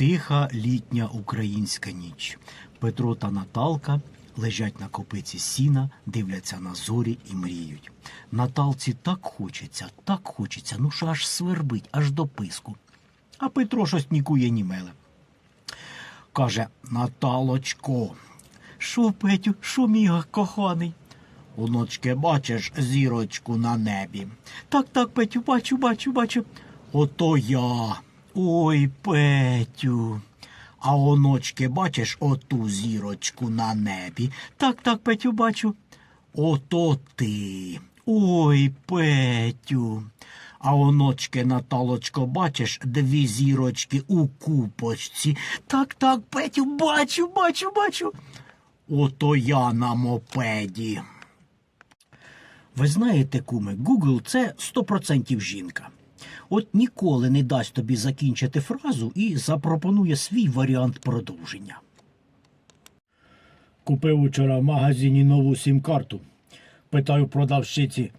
Тиха літня українська ніч. Петро та Наталка лежать на копиці сіна, дивляться на зорі і мріють. Наталці так хочеться, так хочеться, ну що аж свербить, аж до писку. А Петро щось нікує ні меле. Каже Наталочко, що, Петю, що мій коханий? Оночки, бачиш зірочку на небі. Так, так, Петю, бачу, бачу, бачу. Ото я. Ой, Петю. А оночки, бачиш оту зірочку на небі. Так, так, Петю, бачу. Ото ти. Ой, Петю. А оночки, Наталочко, бачиш дві зірочки у купочці. Так, так, Петю, бачу, бачу, бачу. Ото я на мопеді. Ви знаєте, куме, Google – це 100% жінка. От ніколи не дасть тобі закінчити фразу і запропонує свій варіант продовження. Купив учора в магазині нову сім-карту. Питаю продавщиці,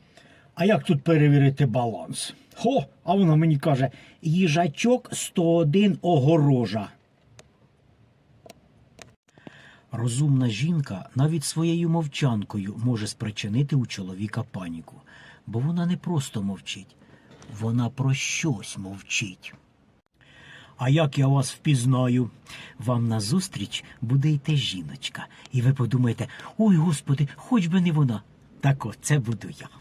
а як тут перевірити баланс? Хо, а вона мені каже, їжачок 101 огорожа. Розумна жінка навіть своєю мовчанкою може спричинити у чоловіка паніку, бо вона не просто мовчить, вона про щось мовчить. А як я вас впізнаю? Вам назустріч буде йти жіночка, і ви подумаєте, ой господи, хоч би не вона. Так от це буду я.